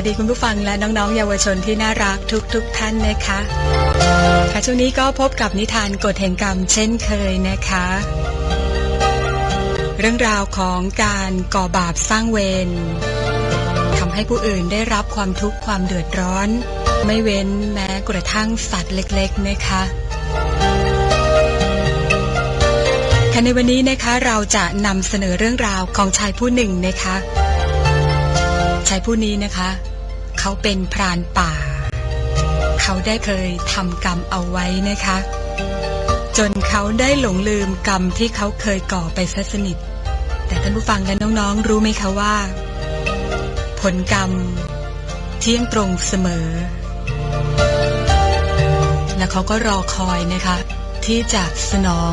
วัสดีคุณผู้ฟังและน้องๆ เยาวชนที่น่ารักทุกๆทท่านนะคะค่ะช่วงนี้ก็พบกับนิทานกฎแห่งกรรมเช่นเคยนะคะ เรื่องราวของการก่อบาปสร้างเวรทำให้ผู้อื่นได้รับความทุกข์ความเดือดร้อน ไม่เว้นแม้กระทั่งสัตว์เล็กๆนะคะค่ะในวันนี้นะคะเราจะนำเสนอเรื่องราวของชายผู้หนึ่งนะคะ ชายผู้นี้นะคะ เขาเป็นพรานป่า เขาได้เคยทำกรรมเอาไว้นะคะ จนเขาได้หลงลืมกรรมที่เขาเคยก่อไปซะสนิท แต่ท่านผู้ฟังและน้องๆ รู้ไหมคะว่า ผลกรรม เที่ยงตรงเสมอ และเขาก็รอคอยนะคะ ที่จะสนอง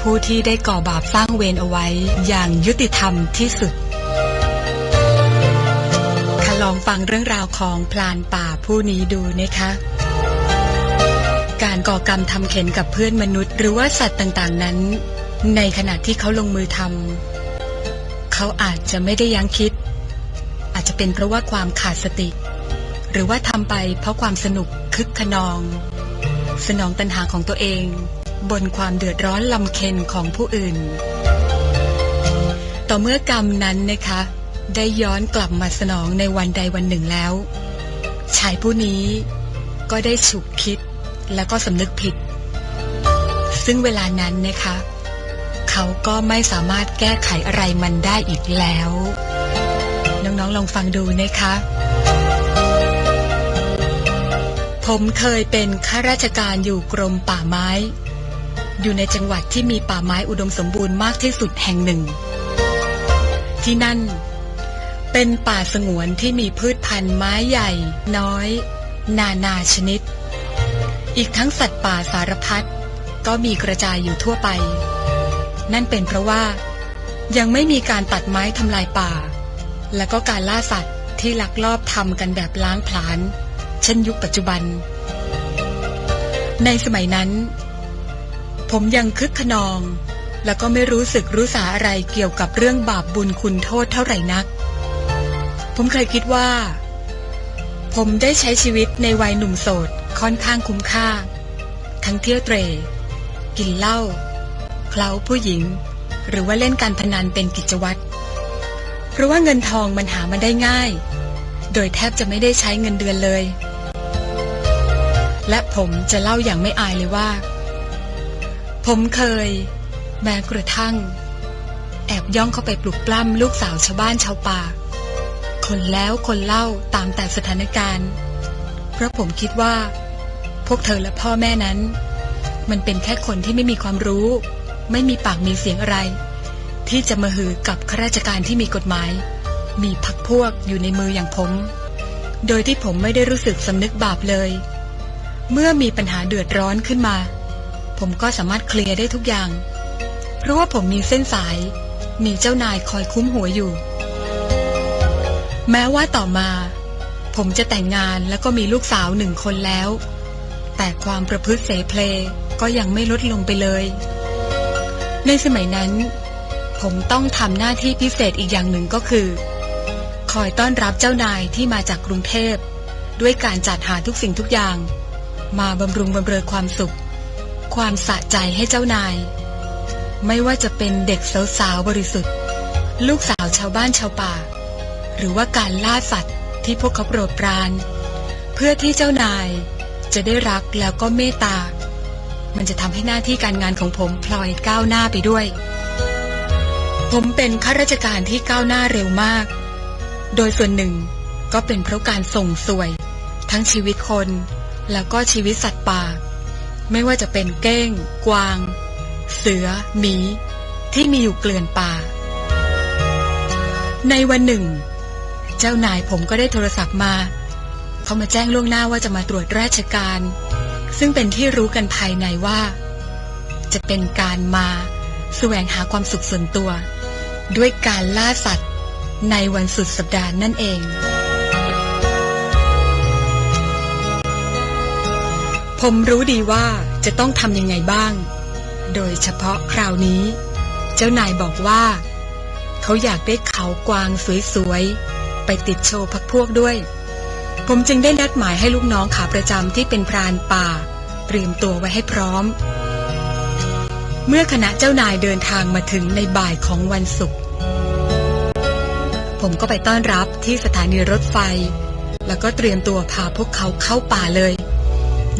ผู้ที่ได้ก่อบาปสร้างเวรเอาไว้อย่างยุติธรรมที่สุด องฟังเรื่องราวของพลานป่าผู้นี้ดูนะคะ การก่อกรรมทำเข็นกับเพื่อนมนุษย์ หรือว่าสัตว์ต่างๆนั้น ในขณะที่เขาลงมือทำเขาอาจจะไม่ได้ยั้งคิด อาจจะเป็นเพราะว่าความขาดสติ หรือว่าทำไปเพราะความสนุกคึกขนอง สนองตัณหาของตัวเอง บนความเดือดร้อนลำเค็นของผู้อื่น ต่อเมื่อกรรมนั้นนะคะ ได้ย้อนกลับมาสนองในวันใดวันหนึ่งแล้ว ชายผู้นี้ก็ได้ฉุกคิดแล้วก็สำนึกผิด ซึ่งเวลานั้นนะคะ เขาก็ไม่สามารถแก้ไขอะไรมันได้อีกแล้ว น้องๆลองฟังดูนะคะ ผมเคยเป็นข้าราชการอยู่กรมป่าไม้ อยู่ในจังหวัดที่มีป่าไม้อุดมสมบูรณ์มากที่สุดแห่งหนึ่ง ที่นั่น เป็นป่าสงวนที่มีพืชพันธุ์ไม้ใหญ่ น้อย นานาชนิด อีกทั้งสัตว์ป่าสารพัดก็มีกระจายอยู่ทั่วไป นั่นเป็นเพราะว่า ยังไม่มีการตัดไม้ทำลายป่า และก็การล่าสัตว์ที่ลักลอบทำกันแบบล้างผลาญเช่นยุคปัจจุบัน ในสมัยนั้น ผมยังคึกขนอง แล้วก็ไม่รู้สึกรู้สาอะไรเกี่ยวกับเรื่องบาปบุญคุณโทษเท่าไหร่นัก ผมเคยคิดว่า ผมได้ใช้ชีวิตในวัยหนุ่มโสดค่อนข้างคุ้มค่า ทั้งเที่ยวเตร กินเหล้าเคล้าผู้หญิง หรือว่าเล่นการพนันเป็นกิจวัตรเพราะว่าเงินทองมันหามาได้ง่าย โดยแทบจะไม่ได้ใช้เงินเดือนเลย และผมจะเล่าอย่างไม่อายเลยว่า ผมเคย แม้กระทั่ง แอบย่องเข้าไปปลุกปล้ำลูกสาวชาวบ้านชาวป่า คนแล้วคนเล่าตามแต่สถานการณ์ เพราะผมคิดว่า พวกเธอและพ่อแม่นั้น มันเป็นแค่คนที่ไม่มีความรู้ ไม่มีปากมีเสียงอะไร ที่จะมาหือกับข้าราชการที่มีกฎหมาย มีพักพวกอยู่ในมืออย่างผม โดยที่ผมไม่ได้รู้สึกสำนึกบาปเลย เมื่อมีปัญหาเดือดร้อนขึ้นมา ผมก็สามารถเคลียร์ได้ทุกอย่าง เพราะว่าผมมีเส้นสาย มีเจ้านายคอยคุ้มหัวอยู่ แม้ว่าต่อมา ผมจะแต่งงานแล้วก็มีลูกสาวหนึ่งคนแล้ว แต่ความประพฤติเสเพลก็ยังไม่ลดลงไปเลย ในสมัยนั้น ผมต้องทำหน้าที่พิเศษอีกอย่างหนึ่งก็คือ คอยต้อนรับเจ้านายที่มาจากกรุงเทพ ด้วยการจัดหาทุกสิ่งทุกอย่าง มาบำรุงบำเรอความสุข ความสะใจให้เจ้านาย ไม่ว่าจะเป็นเด็กสาวๆบริสุทธิ์ ลูกสาวชาวบ้านชาวป่า หรือว่าการล่าสัตว์ที่พวกเขาโปรดปราน เพื่อที่เจ้านายจะได้รักแล้วก็เมตตา มันจะทำให้หน้าที่การงานของผมพลอยก้าวหน้าไปด้วย ผมเป็นข้าราชการที่ก้าวหน้าเร็วมาก โดยส่วนหนึ่งก็เป็นเพราะการส่งสวย ทั้งชีวิตคน แล้วก็ชีวิตสัตว์ป่า ไม่ว่าจะเป็นเก้ง กวาง เสือ หมี ที่มีอยู่เกลื่อนป่า ในวันหนึ่ง เจ้านายผมก็ได้โทรศัพท์มาเขามาแจ้งล่วงหน้าว่าจะมาตรวจราชการ ซึ่งเป็นที่รู้กันภายในว่า จะเป็นการมาแสวงหาความสุขส่วนตัว ด้วยการล่าสัตว์ ในวันสุดสัปดาห์นั่นเอง ผมรู้ดีว่าจะต้องทำยังไงบ้าง โดยเฉพาะคราวนี้ เจ้านายบอกว่า เขาอยากได้เขากวางสวยๆ ไปติดโชว์พักพวกด้วย ผมจึงได้นัดหมายให้ลูกน้องขาประจำที่เป็นพรานป่า เตรียมตัวไว้ให้พร้อม เมื่อคณะเจ้านายเดินทางมาถึงในบ่ายของวันศุกร์ผมก็ไปต้อนรับที่สถานีรถไฟ แล้วก็เตรียมตัวพาพวกเขาเข้าป่าเลย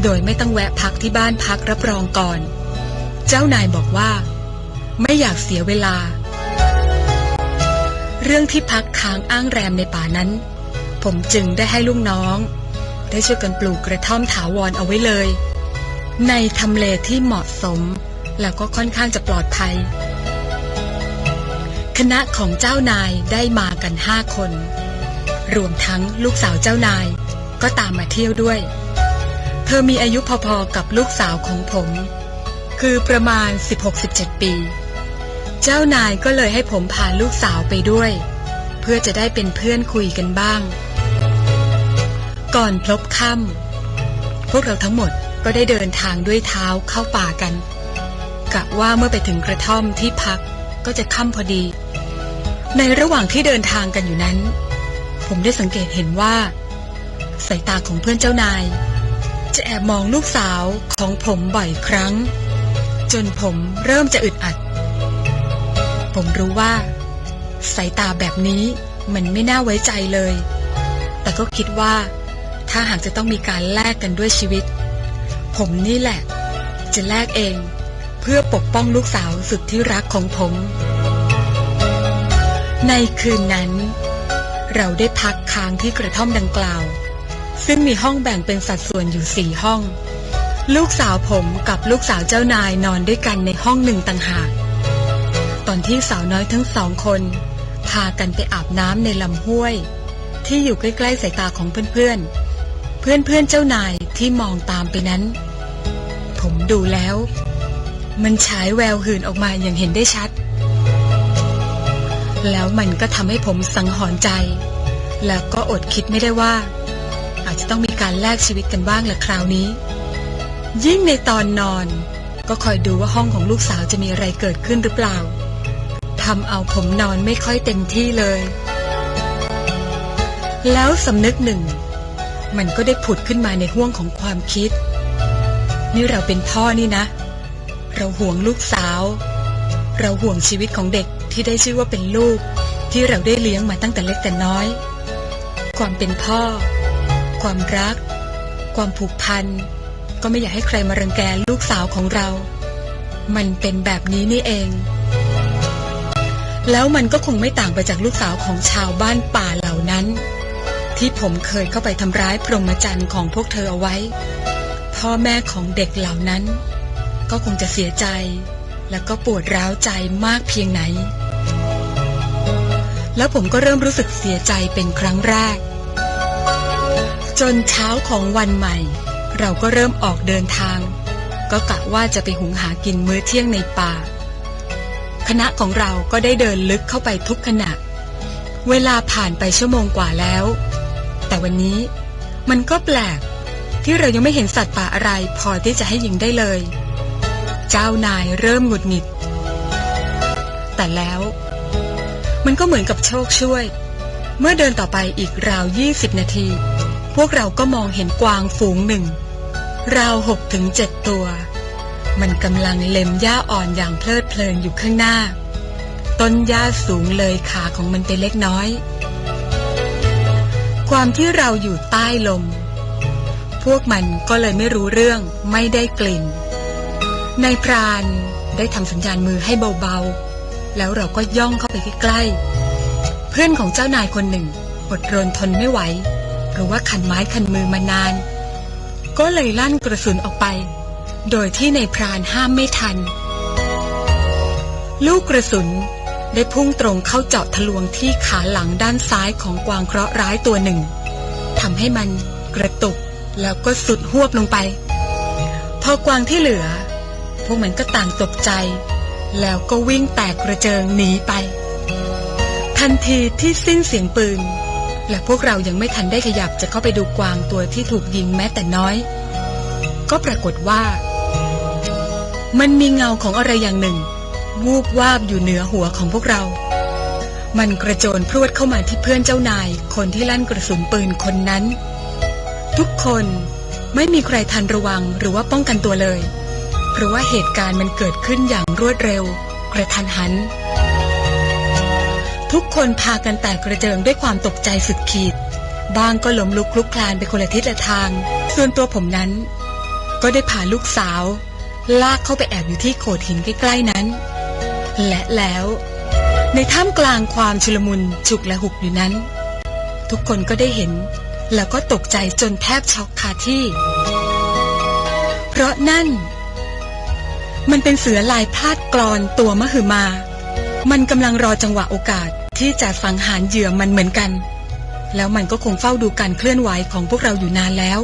โดยไม่ต้องแวะพักที่บ้านพักรับรองก่อน เจ้านายบอกว่า ไม่อยากเสียเวลา เรื่องที่พักค้างอ้างแรมในป่านั้น ผมจึงได้ให้ลูกน้อง ได้ช่วยกันปลูกกระท่อมถาวรเอาไว้เลย ในทำเลที่เหมาะสม แล้วก็ค่อนข้างจะปลอดภัย คณะของเจ้านายได้มากันห้าคน รวมทั้งลูกสาวเจ้านายก็ตามมาเที่ยวด้วย เธอมีอายุพอๆกับลูกสาวของผม คือประมาณ 16-17 ปี เจ้านายก็เลยให้ผมพาลูกสาวไปด้วย เพื่อจะได้เป็นเพื่อนคุยกันบ้าง ก่อนพลบค่ำพวกเราทั้งหมดก็ได้เดินทางด้วยเท้าเข้าป่ากันกะว่าเมื่อไปถึงกระท่อมที่พักก็จะค่ำพอดี ในระหว่างที่เดินทางกันอยู่นั้น ผมได้สังเกตเห็นว่า สายตาของเพื่อนเจ้านาย จะแอบมองลูกสาวของผมบ่อยครั้ง จนผมเริ่มจะอึดอัด ผมรู้ว่า สายตาแบบนี้มันไม่น่าไว้ใจเลย แต่ก็คิดว่า ถ้าหากจะต้องมีการแลกกันด้วยชีวิต ผมนี่แหละ จะแลกเอง เพื่อปกป้องลูกสาวสุดที่รักของผม ในคืนนั้น เราได้พักค้างที่กระท่อมดังกล่าว ซึ่งมีห้องแบ่งเป็นสัดส่วนอยู่สี่ห้อง ลูกสาวผมกับลูกสาวเจ้านายนอนด้วยกันในห้องหนึ่งต่างหาก ตอนที่สาวน้อยทั้งสองคน พากันไปอาบน้ำในลำห้วย ที่อยู่ใกล้ๆสายตาของเพื่อนๆ เพื่อนๆเจ้านายที่มองตามไปนั้น ผมดูแล้ว มันฉายแววหื่นออกมาอย่างเห็นได้ชัด แล้วมันก็ทำให้ผมสังหรณ์ใจ แล้วก็อดคิดไม่ได้ว่า อาจจะต้องมีการแลกชีวิตกันบ้างละคราวนี้ ยิ่งในตอนนอนก็คอยดูว่าห้องของลูกสาวจะมีอะไรเกิดขึ้นหรือเปล่าำเอาผมนอนไม่ค่อยเต็มที่เลย แล้วสำนึกหนึ่ง มันก็ได้ผุดขึ้นมาในห้วงของความคิด นี่เราเป็นพ่อนี่นะ เราห่วงลูกสาว เราห่วงชีวิตของเด็กที่ได้ชื่อว่าเป็นลูก ที่เราได้เลี้ยงมาตั้งแต่เล็กแต่น้อย ความเป็นพ่อ ความรัก ความผูกพันก็ไม่อยากให้ใครมารังแกลูกสาวของเรา มันเป็นแบบนี้นี่เอง แล้วมันก็คงไม่ต่างไปจากลูกสาวของชาวบ้านป่าเหล่านั้น ที่ผมเคยเข้าไปทำร้ายพรหมจรรย์ของพวกเธอเอาไว้ พ่อแม่ของเด็กเหล่านั้น ก็คงจะเสียใจ แล้วก็ปวดร้าวใจมากเพียงไหน แล้วผมก็เริ่มรู้สึกเสียใจเป็นครั้งแรก จนเช้าของวันใหม่ เราก็เริ่มออกเดินทาง ก็กะว่าจะไปหุงหากินมื้อเที่ยงในป่า คณะของเราก็ได้เดินลึกเข้าไปทุกขณะ เวลาผ่านไปชั่วโมงกว่าแล้ว แต่วันนี้มันก็แปลก ที่เรายังไม่เห็นสัตว์ป่าอะไรพอที่จะให้ยิงได้เลย เจ้านายเริ่มหงุดหงิด แต่แล้ว มันก็เหมือนกับโชคช่วย เมื่อเดินต่อไปอีกราว20นาที พวกเราก็มองเห็นกวางฝูงหนึ่ง ราวหกถึงเจ็ดตัว มันกำลังเล็มหญ้าอ่อนอย่างเพลิด ลินอยู่ข้างหน้า ต้นหญ้าสูงเลยขาของมันไปเล็กน้อย ความที่เราอยู่ใต้ลม พวกมันก็เลยไม่รู้เรื่องไม่ได้กลิ่นนายพรานได้ทำสัญญาณมือให้เบาๆ แล้วเราก็ย่องเข้าไปใกล้ๆ เพื่อนของเจ้านายคนหนึ่งอดรนทนไม่ไหว หรือว่าขันไม้ขันมือมานาน ก็เลยลั่นกระสุนออกไป โดยที่นายพรานห้ามไม่ทัน ลูกกระสุนได้พุ่งตรงเข้าเจาะทะลวงที่ขาหลังด้านซ้ายของกวางเคราะห์ร้ายตัวหนึ่งทำให้มันกระตุกแล้วก็สุดหวบลงไป พอกวางที่เหลือ พวกมันก็ต่างตกใจ แล้วก็วิ่งแตกกระเจิงหนีไป ทันทีที่สิ้นเสียงปืน และพวกเรายังไม่ทันได้ขยับจะเข้าไปดูกวางตัวที่ถูกยิงแม้แต่น้อย ก็ปรากฏว่า มันมีเงาของอะไรอย่างหนึ่ง วูบวาบอยู่เหนือหัวของพวกเรา มันกระโจนพรวดเข้ามาที่เพื่อนเจ้านาย คนที่ลั่นกระสุนปืนคนนั้น ทุกคนไม่มีใครทันระวังหรือว่าป้องกันตัวเลย เพราะว่าเหตุการณ์มันเกิดขึ้นอย่างรวดเร็ว กระทันหัน ทุกคนพากันแตกกระเจิงด้วยความตกใจสุดขีด บางก็ล้มลุกคลุกคลานไปคนละทิศละทาง ส่วนตัวผมนั้น ก็ได้พาลูกสาว ลากเข้าไปแอบอยู่ที่โขดหินใกล้ๆนั้น และแล้ว ในท่ามกลางความชุลมุนฉุกและหุกอยู่นั้น ทุกคนก็ได้เห็น แล้วก็ตกใจจนแทบช็อกคาที่ เพราะนั่น มันเป็นเสือลายพาดกรอนตัวมหึมา มันกำลังรอจังหวะโอกาสที่จะสังหารเหยื่อมันเหมือนกัน แล้วมันก็คงเฝ้าดูการเคลื่อนไหวของพวกเราอยู่นานแล้ว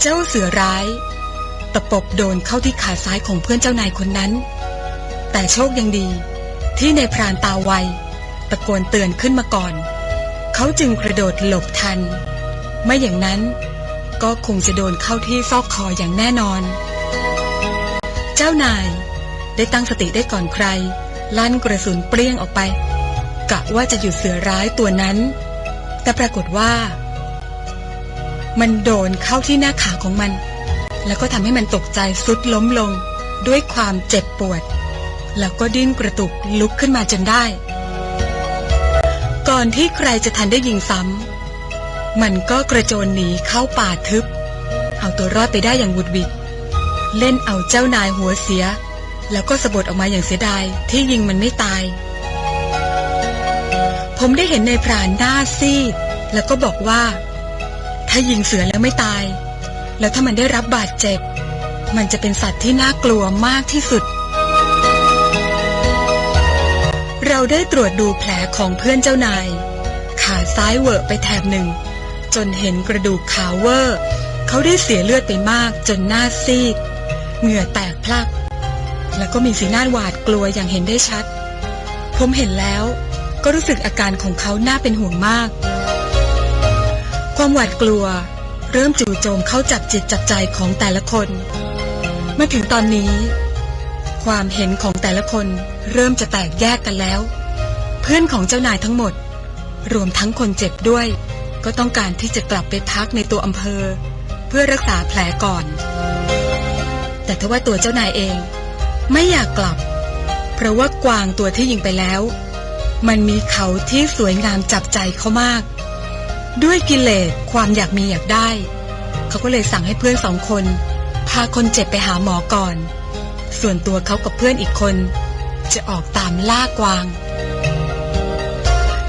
เจ้าเสือร้ายตะปบโดนเข้าที่ขาซ้ายของเพื่อนเจ้านายคนนั้น แต่โชคยังดี ที่ในพรานตาไวตะโกนเตือนขึ้นมาก่อน เขาจึงกระโดดหลบทัน ไม่อย่างนั้น ก็คงจะโดนเข้าที่ซอกคออย่างแน่นอน เจ้านายได้ตั้งสติได้ก่อนใคร ลั่นกระสุนเปรี้ยงออกไป กะว่าจะหยุดเสือร้ายตัวนั้น แต่ปรากฏว่า มันโดนเข้าที่หน้าขาของมัน แล้วก็ทำให้มันตกใจสุดล้มลงด้วยความเจ็บปวด แล้วก็ดิ้นกระตุกลุกขึ้นมาจนได้ ก่อนที่ใครจะทันได้ยิงซ้ำ มันก็กระโจนหนีเข้าป่าทึบ เอาตัวรอดไปได้อย่างหวุดหวิดเล่นเอาเจ้านายหัวเสีย แล้วก็สะบดออกมาอย่างเสียดายที่ยิงมันไม่ตาย ผมได้เห็นในพรานหน้าซีด แล้วก็บอกว่า ถ้ายิงเสือแล้วไม่ตาย แล้วถ้ามันได้รับบาดเจ็บ มันจะเป็นสัตว์ที่น่ากลัวมากที่สุด เราได้ตรวจดูแผลของเพื่อนเจ้านาย ขาซ้ายเวอะไปแถบหนึ่ง จนเห็นกระดูกขาวเวอร์ เขาได้เสียเลือดไปมากจนหน้าซีด เหงื่อแตกพลัก แล้วก็มีสีหน้าหวาดกลัวอย่างเห็นได้ชัด ผมเห็นแล้วก็รู้สึกอาการของเขาน่าเป็นห่วงมาก ความหวาดกลัว เริ่มจู่โจมเข้าจับจิตจับใจของแต่ละคน มาถึงตอนนี้ ความเห็นของแต่ละคนเริ่มจะแตกแยกกันแล้ว เพื่อนของเจ้านายทั้งหมด รวมทั้งคนเจ็บด้วย ก็ต้องการที่จะกลับไปพักในตัวอำเภอ เพื่อรักษาแผลก่อน แต่ทว่าตัวเจ้านายเอง ไม่อยากกลับ เพราะว่ากวางตัวที่ยิงไปแล้ว มันมีเขาที่สวยงามจับใจเขามาก ด้วยกิเลสความอยากมีอยากได้ เขาก็เลยสั่งให้เพื่อนสองคน พาคนเจ็บไปหาหมอก่อน ส่วนตัวเขากับเพื่อนอีกคน จะออกตามล่ากวาง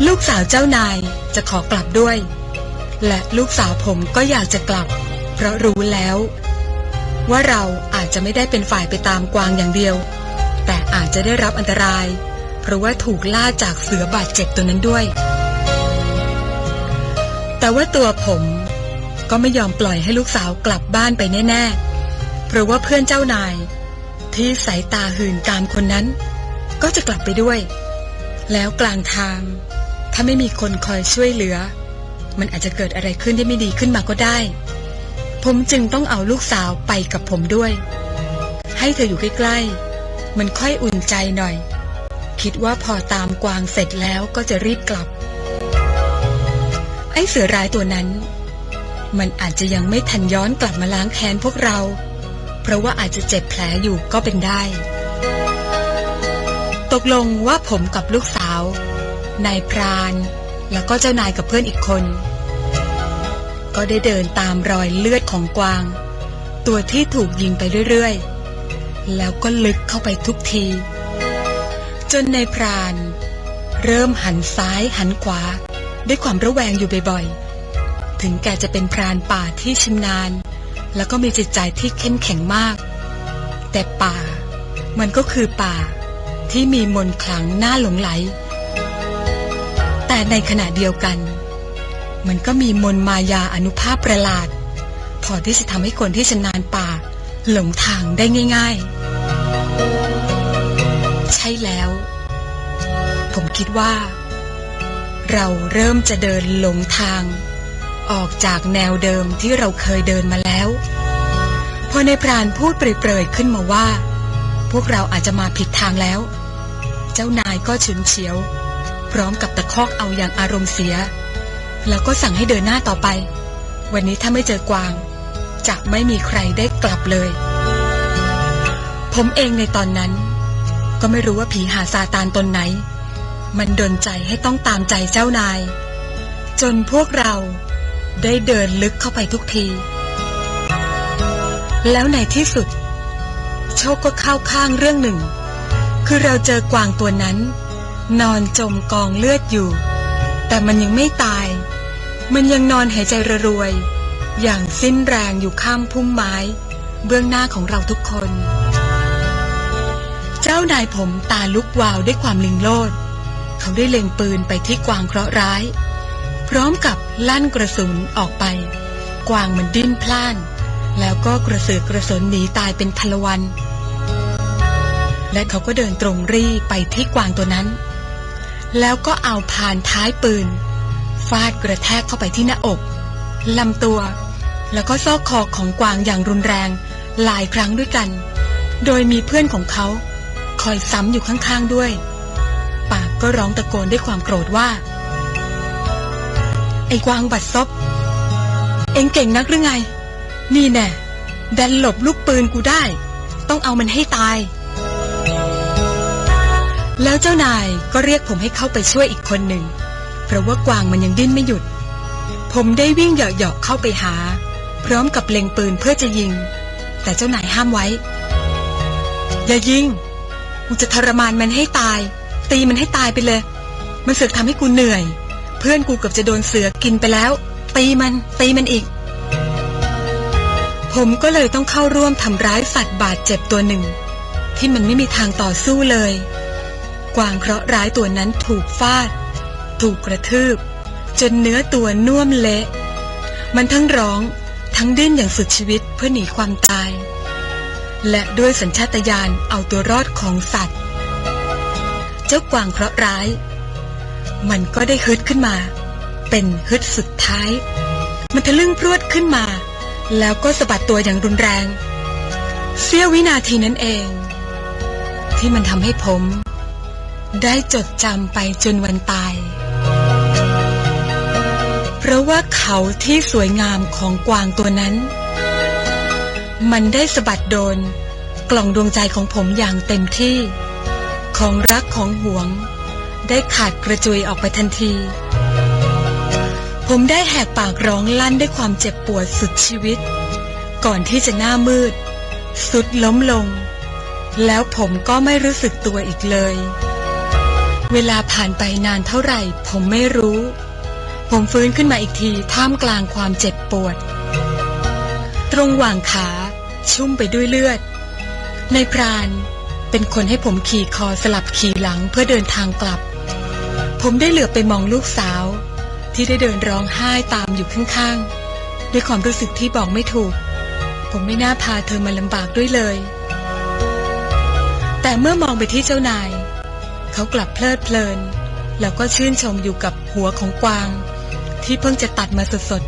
ลูกสาวเจ้านายจะขอกลับด้วย และลูกสาวผมก็อยากจะกลับ เพราะรู้แล้ว ว่าเราอาจจะไม่ได้เป็นฝ่ายไปตามกวางอย่างเดียว แต่อาจจะได้รับอันตราย เพราะว่าถูกล่าจากเสือบาดเจ็บตัวนั้นด้วย แต่ว่าตัวผมก็ไม่ยอมปล่อยให้ลูกสาวกลับบ้านไปแน่ ๆ เพราะว่าเพื่อนเจ้านาย ที่สายตาหื่นกามคนนั้น ก็จะกลับไปด้วย แล้วกลางทาง ถ้าไม่มีคนคอยช่วยเหลือ มันอาจจะเกิดอะไรขึ้นที่ไม่ดีขึ้นมาก็ได้ ผมจึงต้องเอาลูกสาวไปกับผมด้วย ให้เธออยู่ใกล้ๆ มันค่อยอุ่นใจหน่อย คิดว่าพอตามกวางเสร็จแล้วก็จะรีบกลับ ไอ้เสือร้ายตัวนั้น มันอาจจะยังไม่ทันย้อนกลับมาล้างแค้นพวกเรา เพราะว่าอาจจะเจ็บแผลอยู่ก็เป็นได้ ตกลงว่าผมกับลูกสาว นายพราน แล้วก็เจ้านายกับเพื่อนอีกคน ก็ได้เดินตามรอยเลือดของกวาง ตัวที่ถูกยิงไปเรื่อยๆ แล้วก็ลึกเข้าไปทุกที จนนายพราน เริ่มหันซ้ายหันขวา ด้วยความระแวงอยู่บ่อยๆ ถึงแกจะเป็นพรานป่าที่ชำนาญ แล้วก็มีจิตใจที่เข้มแข็งมาก แต่ป่า มันก็คือป่า ที่มีมนต์ขลังน่าหลงไหล แต่ในขณะเดียวกัน มันก็มีมนมายาอนุภาพประหลาด พอที่จะทำให้คนที่ชำนาญป่า หลงทางได้ง่าย ๆ ใช่แล้ว ผมคิดว่า เราเริ่มจะเดินหลงทาง ออกจากแนวเดิมที่เราเคยเดินมาแล้ว พอในพรานพูดเปรยๆขึ้นมาว่า พวกเราอาจจะมาผิดทางแล้ว เจ้านายก็ฉุนเฉียว พร้อมกับตะคอกเอาอย่างอารมณ์เสีย แล้วก็สั่งให้เดินหน้าต่อไป วันนี้ถ้าไม่เจอกวาง จะไม่มีใครได้กลับเลย ผมเองในตอนนั้น ก็ไม่รู้ว่าผีหาซาตานตนไหน มันดนใจให้ต้องตามใจเจ้านาย จนพวกเรา ได้เดินลึกเข้าไปทุกที แล้วในที่สุด โชคก็เข้าข้างเรื่องหนึ่ง คือเราเจอกวางตัวนั้น นอนจมกองเลือดอยู่ แต่มันยังไม่ตาย มันยังนอนหายใจระรวย อย่างสิ้นแรงอยู่ข้ามพุ่มไม้ เบื้องหน้าของเราทุกคน เจ้านายผมตาลุกวาวด้วยความลิงโลด เขาได้เล็งปืนไปที่กวางเคราะห์ร้าย ร้อมกับลั่นกระสุนออกไป กวางมันดิ้นพล่าน แล้วก็กระสือกระสนหนีตายเป็นพลวัน และเขาก็เดินตรงรีไปที่กวางตัวนั้น แล้วก็เอาผ่านท้ายปืน ฟาดกระแทกเข้าไปที่หน้าอกลำตัว แล้วก็ซอกคอของกวางอย่างรุนแรงหลายครั้งด้วยกัน โดยมีเพื่อนของเขา คอยซ้ำอยู่ข้างๆด้วย ปากก็ร้องตะโกนด้วยความโกรธว่า อ้กวางบัดซบ เองเก่งนักหรือไง นี่แน่ดันหลบลูกปืนกูได้ ต้องเอามันให้ตาย แล้วเจ้านายก็เรียกผมให้เข้าไปช่วยอีกคนหนึ่ง เพราะว่ากวางมันยังดิ้นไม่หยุด ผมได้วิ่งเหยาะๆเข้าไปหา พร้อมกับเล็งปืนเพื่อจะยิง แต่เจ้านายห้ามไว้ อย่ายิง กูจะทรมานมันให้ตาย ตีมันให้ตายไปเลย มันเสือกทำให้กูเหนื่อย เพื่อนกูเกือบจะโดนเสือกินไปแล้ว ตีมันตีมันอีก ผมก็เลยต้องเข้าร่วมทำร้ายสัตว์บาดเจ็บตัวหนึ่ง ที่มันไม่มีทางต่อสู้เลย กวางเคราะห์ร้ายตัวนั้นถูกฟาด ถูกกระทืบ จนเนื้อตัวน่วมเละ มันทั้งร้องทั้งดิ้นอย่างสุดชีวิตเพื่อหนีความตาย และด้วยสัญชาตญาณเอาตัวรอดของสัตว์ เจ้ากวางเคราะห์ร้าย มันก็ได้ฮึดขึ้นมา เป็นฮึดสุดท้าย มันทะลึ่งพรวดขึ้นมา แล้วก็สะบัดตัวอย่างรุนแรง เสี้ยววินาทีนั้นเอง ที่มันทำให้ผม ได้จดจำไปจนวันตาย เพราะว่าเขาที่สวยงามของกวางตัวนั้น มันได้สะบัดโดน กล่องดวงใจของผมอย่างเต็มที่ ของรักของหวง ได้ขาดกระจุยออกไปทันที ผมได้แหกปากร้องลั่นด้วยความเจ็บปวดสุดชีวิต ก่อนที่จะหน้ามืด สุดล้มลง แล้วผมก็ไม่รู้สึกตัวอีกเลย เวลาผ่านไปนานเท่าไหร่ ผมไม่รู้ ผมฟื้นขึ้นมาอีกทีท่ามกลางความเจ็บปวด ตรงหว่างขาชุ่มไปด้วยเลือด ในพรานเป็นคนให้ผมขี่คอสลับขี่หลังเพื่อเดินทางกลับ ผมได้เหลือบไปมองลูกสาว ที่ได้เดินร้องไห้ตามอยู่ข้างๆ ด้วยความรู้สึกที่บอกไม่ถูก ผมไม่น่าพาเธอมาลำบากด้วยเลย แต่เมื่อมองไปที่เจ้านาย เขากลับเพลิดเพลิน แล้วก็ชื่นชมอยู่กับหัวของกวาง ที่เพิ่งจะตัดมาสด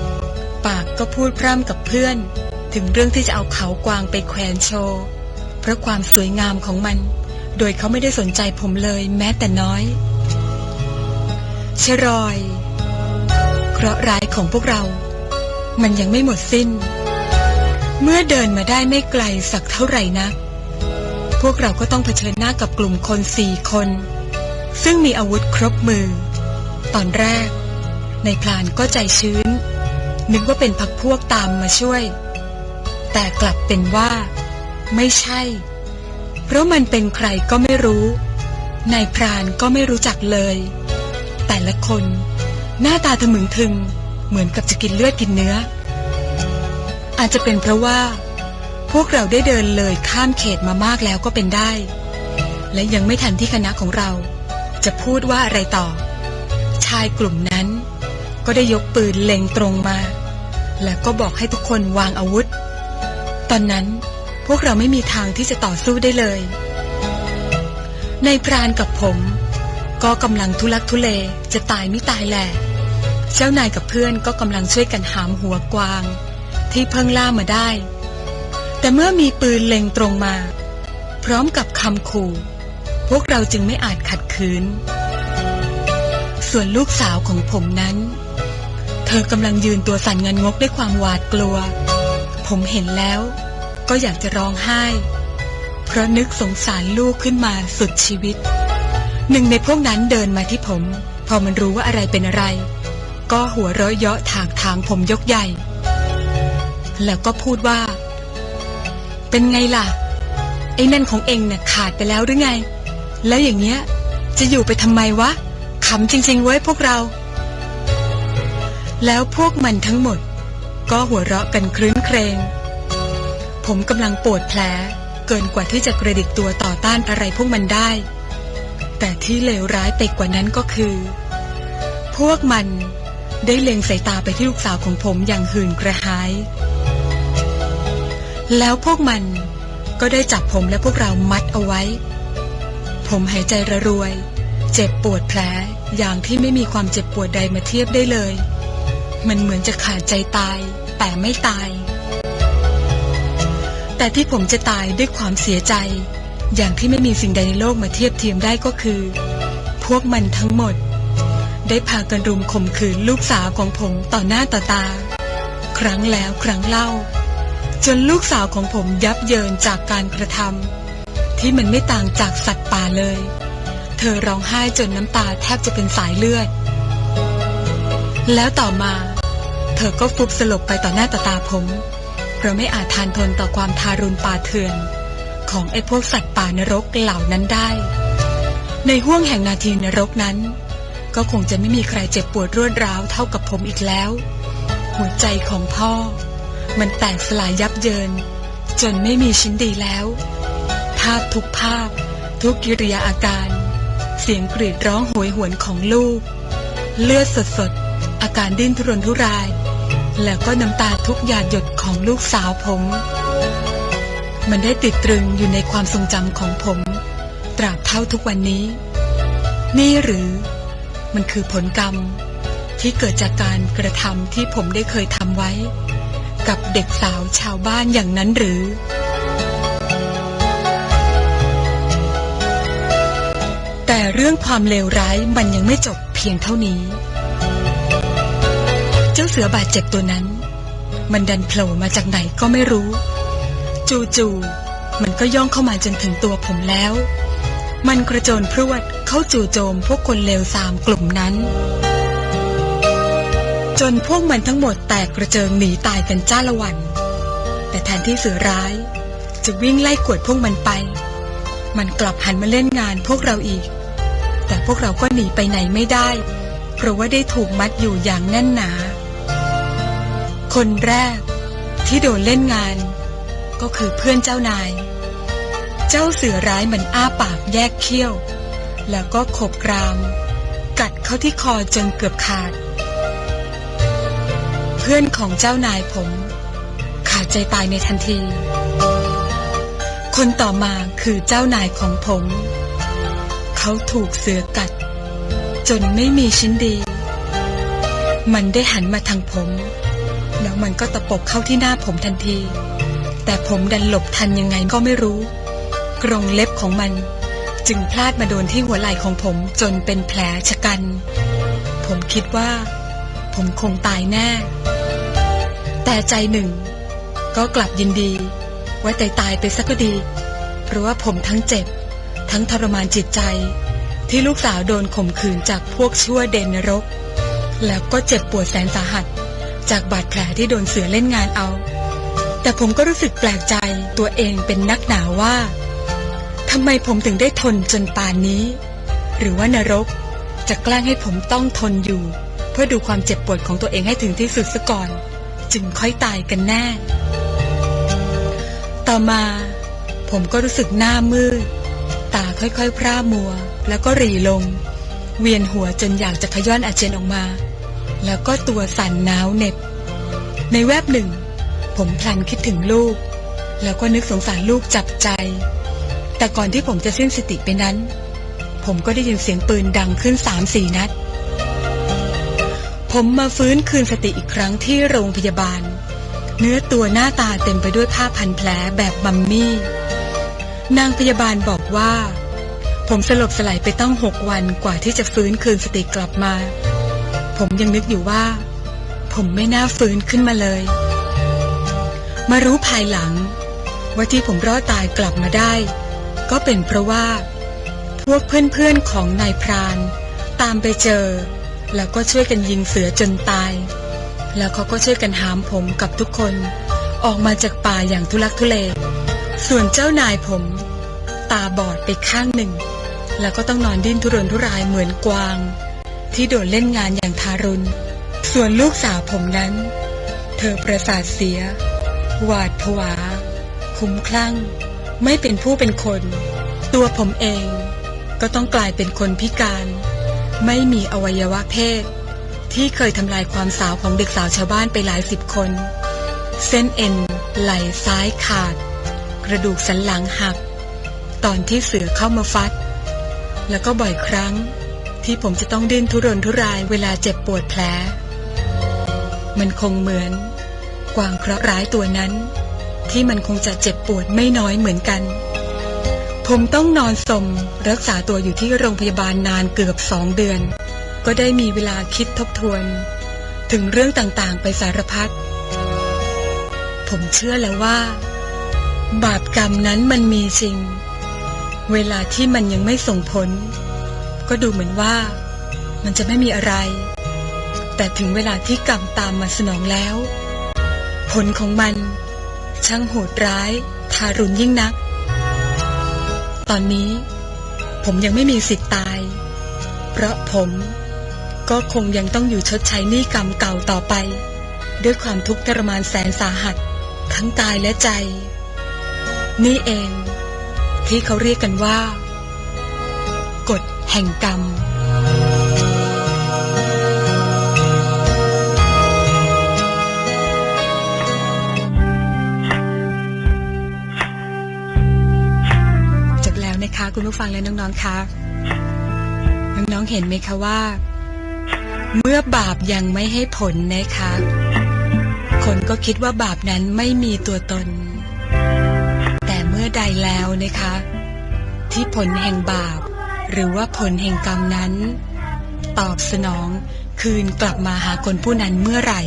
ๆ ปากก็พูดพร่ำกับเพื่อน ถึงเรื่องที่จะเอาเขากวางไปแขวนโชว์เพราะความสวยงามของมัน โดยเขาไม่ได้สนใจผมเลยแม้แต่น้อย ชรอย เคราะห์ร้ายของพวกเรา มันยังไม่หมดสิ้น เมื่อเดินมาได้ไม่ไกลสักเท่าไหร่นัก พวกเราก็ต้องเผชิญหน้ากับกลุ่มคนสี่คน ซึ่งมีอาวุธครบมือ ตอนแรก ในพลานก็ใจชื้น นึกว่าเป็นพักพวกตามมาช่วย แต่กลับเป็นว่า ไม่ใช่ เพราะมันเป็นใครก็ไม่รู้นายพรานก็ไม่รู้จักเลย แต่ละคน หน้าตาทะมึงทึง เหมือนกับจะกินเลือดกินเนื้อ อาจจะเป็นเพราะว่า พวกเราได้เดินเลยข้ามเขตมามากแล้วก็เป็นได้ และยังไม่ทันที่คณะของเรา จะพูดว่าอะไรต่อ ชายกลุ่มนั้น ก็ได้ยกปืนเล็งตรงมา แล้วก็บอกให้ทุกคนวางอาวุธ ตอนนั้นพวกเราไม่มีทางที่จะต่อสู้ได้เลย ในพรานกับผม ก็กำลังทุลักทุเลจะตายไม่ตายแหละ เจ้านายกับเพื่อนก็กำลังช่วยกันหามหัวกวาง ที่เพิ่งล่ามาได้ แต่เมื่อมีปืนเล็งตรงมา พร้อมกับคำขู่ พวกเราจึงไม่อาจขัดขืน ส่วนลูกสาวของผมนั้น เธอกำลังยืนตัวสั่นเงินงกด้วยความหวาดกลัว ผมเห็นแล้ว ก็อยากจะร้องไห้ เพราะนึกสงสารลูกขึ้นมาสุดชีวิต หนึ่งในพวกนั้นเดินมาที่ผม พอมันรู้ว่าอะไรเป็นอะไร ก็หัวเราะเยาะถากถางผมยกใหญ่ แล้วก็พูดว่า เป็นไงล่ะ ไอ้นั่นของเองเนี่ยขาดไปแล้วหรือไง แล้วอย่างเงี้ย จะอยู่ไปทำไมวะขำจริง ๆ เว้ยพวกเรา แล้วพวกมันทั้งหมด ก็หัวเราะกันครื้นเครง ผมกำลังปวดแผลเกินกว่าที่จะกระดิกตัวต่อต้านอะไรพวกมันได้ แต่ที่เลวร้ายไปกว่านั้นก็คือ พวกมันได้เล็งสายตาไปที่ลูกสาวของผมอย่างหื่นกระหาย แล้วพวกมันก็ได้จับผมและพวกเรามัดเอาไว้ ผมหายใจระรวย เจ็บปวดแผลอย่างที่ไม่มีความเจ็บปวดใดมาเทียบได้เลย มันเหมือนจะขาดใจตาย แต่ไม่ตาย แต่ที่ผมจะตายด้วยความเสียใจ อย่างที่ไม่มีสิ่งใดในโลกมาเทียบเทียมได้ก็คือ พวกมันทั้งหมด ได้พากันรุมข่มขืนลูกสาวของผมต่อหน้าต่อตา ครั้งแล้วครั้งเล่า จนลูกสาวของผมยับเยินจากการกระทำที่มันไม่ต่างจากสัตว์ป่าเลย เธอร้องไห้จนน้ำตาแทบจะเป็นสายเลือด แล้วต่อมา เธอก็ฟุบสลบไปต่อหน้าต่อตาผมเพราะไม่อาจทานทนต่อความทารุณป่าเถื่อน ของไอ้พวกสัตว์ป่านรกเหล่านั้นได้ ในห้วงแห่งนาทีนรกนั้น ก็คงจะไม่มีใครเจ็บปวดรวดร้าวเท่ากับผมอีกแล้ว หัวใจของพ่อ มันแตกสลายยับเยิน จนไม่มีชิ้นดีแล้ว ภาพทุกภาพ ทุกกิริยาอาการ เสียงกรีดร้องโหยหวนของลูก เลือดสดๆอาการดิ้นทุรนทุราย แล้วก็น้ำตาทุกหยาดหยดของลูกสาวผม มันได้ติดตรึงอยู่ในความทรงจำของผม ตราบเท่าทุกวันนี้ นี่หรือ มันคือผลกรรม ที่เกิดจากการกระทำที่ผมได้เคยทำไว้ กับเด็กสาวชาวบ้านอย่างนั้นหรือแต่เรื่องความเลวร้ายมันยังไม่จบเพียงเท่านี้ เจ้าเสือบาดเจ็บตัวนั้น มันดันโผล่มาจากไหนก็ไม่รู้ จู่ๆมันก็ย่องเข้ามาจนถึงตัวผมแล้ว มันกระโจนพรวดเข้าจู่โจมพวกคนเลวสามกลุ่มนั้น จนพวกมันทั้งหมดแตกกระเจิงหนีตายกันจ้าละวัน แต่แทนที่เสือร้าย จะวิ่งไล่กวดพวกมันไป มันกลับหันมาเล่นงานพวกเราอีก แต่พวกเราก็หนีไปไหนไม่ได้ เพราะว่าได้ถูกมัดอยู่อย่างแน่นหนา คนแรกที่โดนเล่นงาน ก็คือเพื่อนเจ้านาย เจ้าเสือร้ายมันอ้าปากแยกเขี้ยว แล้วก็ขบกราม กัดเข้าที่คอจนเกือบขาด เพื่อนของเจ้านายผม ขาดใจตายในทันที คนต่อมาคือเจ้านายของผม เขาถูกเสือกัด จนไม่มีชิ้นดี มันได้หันมาทางผม แล้วมันก็ตะปบเข้าที่หน้าผมทันที แต่ผมดันหลบทันยังไงก็ไม่รู้ กรงเล็บของมัน จึงพลาดมาโดนที่หัวไหล่ของผมจนเป็นแผลชะกัน ผมคิดว่า ผมคงตายแน่ แต่ใจหนึ่ง ก็กลับยินดีว่าแต่ตายไปสักก็ดี เพราะว่าผมทั้งเจ็บ ทั้งทรมานจิตใจ ที่ลูกสาวโดนข่มขืนจากพวกชั่วเดนนรก แล้วก็เจ็บปวดแสนสาหัส จากบาดแผลที่โดนเสือเล่นงานเอา แต่ผมก็รู้สึกแปลกใจตัวเองเป็นนักหนาว่าทำไมผมถึงได้ทนจนป่านนี้ หรือว่านรกจะแกล้งให้ผมต้องทนอยู่ เพื่อดูความเจ็บปวดของตัวเองให้ถึงที่สุดซะก่อน จึงค่อยตายกันแน่ ต่อมา ผมก็รู้สึกหน้ามืด ตาค่อยๆ พร่ามัว แล้วก็หรีลง เวียนหัวจนอยากจะขย้อนอาเจียนออกมา แล้วก็ตัวสั่นหนาวเหน็บ ในแวบหนึ่ง ผมพลันคิดถึงลูก แล้วก็นึกสงสารลูกจับใจ แต่ก่อนที่ผมจะสิ้นสติไปนั้น ผมก็ได้ยินเสียงปืนดังขึ้นสามสี่นัด ผมมาฟื้นคืนสติอีกครั้งที่โรงพยาบาล เนื้อตัวหน้าตาเต็มไปด้วยผ้าพันแผลแบบมัมมี่ นางพยาบาลบอกว่า ผมสลบสลายไปต้องหกวันกว่าที่จะฟื้นคืนสติกลับมา ผมยังนึกอยู่ว่า ผมไม่น่าฟื้นขึ้นมาเลย มารู้ภายหลัง ว่าที่ผมรอดตายกลับมาได้ ก็เป็นเพราะว่า พวกเพื่อนๆของนายพราน ตามไปเจอ แล้วก็ช่วยกันยิงเสือจนตาย แล้วเขาก็ช่วยกันหามผมกับทุกคน ออกมาจากป่าอย่างทุลักทุเล ส่วนเจ้านายผม ตาบอดไปข้างหนึ่ง แล้วก็ต้องนอนดิ้นทุรนทุรายเหมือนกวาง ที่โดนเล่นงานอย่างทารุณ ส่วนลูกสาวผมนั้น เธอประสาทเสีย หวาดผวา คุ้มคลั่ง ไม่เป็นผู้เป็นคน ตัวผมเองก็ต้องกลายเป็นคนพิการ ไม่มีอวัยวะเพศ ที่เคยทำลายความสาวของเด็กสาวชาวบ้านไปหลายสิบคน เส้นเอ็นไหล่ซ้ายขาด กระดูกสันหลังหัก ตอนที่เสือเข้ามาฟัด แล้วก็บ่อยครั้งที่ผมจะต้องดิ้นทุรนทุรายเวลาเจ็บปวดแผล มันคงเหมือน กวางเคราะห์ร้ายตัวนั้น ที่มันคงจะเจ็บปวดไม่น้อยเหมือนกัน ผมต้องนอนสมรักษาตัวอยู่ที่โรงพยาบาลนานเกือบสองเดือน ก็ได้มีเวลาคิดทบทวน ถึงเรื่องต่างๆ ไปสารพัดผมเชื่อแล้วว่า บาปกรรมนั้นมันมีจริง เวลาที่มันยังไม่ส่งผล ก็ดูเหมือนว่า มันจะไม่มีอะไร แต่ถึงเวลาที่กรรมตามมาสนองแล้ว ลของมัน ช่างโหดร้าย ทารุณยิ่งนัก ตอนนี้ ผมยังไม่มีสิทธิ์ตาย เพราะผมก็คงยังต้องอยู่ชดใช้หนี้กรรมเก่าต่อไป ด้วยความทุกข์ทรมานแสนสาหัส ทั้งกายและใจ นี่เอง ที่เขาเรียกกันว่า กฎแห่งกรรม นะคะ คุณผู้ฟังและน้องๆคะน้องๆเห็นไหมคะว่า เมื่อบาปยังไม่ให้ผลนะคะ คนก็คิดว่าบาปนั้นไม่มีตัวตน แต่เมื่อใดแล้วนะคะ ที่ผลแห่งบาป หรือว่าผลแห่งกรรมนั้น ตอบสนองคืนกลับมาหาคนผู้นั้นเมื่อไหร่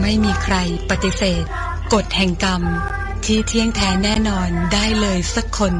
ไม่มีใครปฏิเสธกฎแห่งกรรม ที่เที่ยงแท้แน่นอนได้เลยสักคน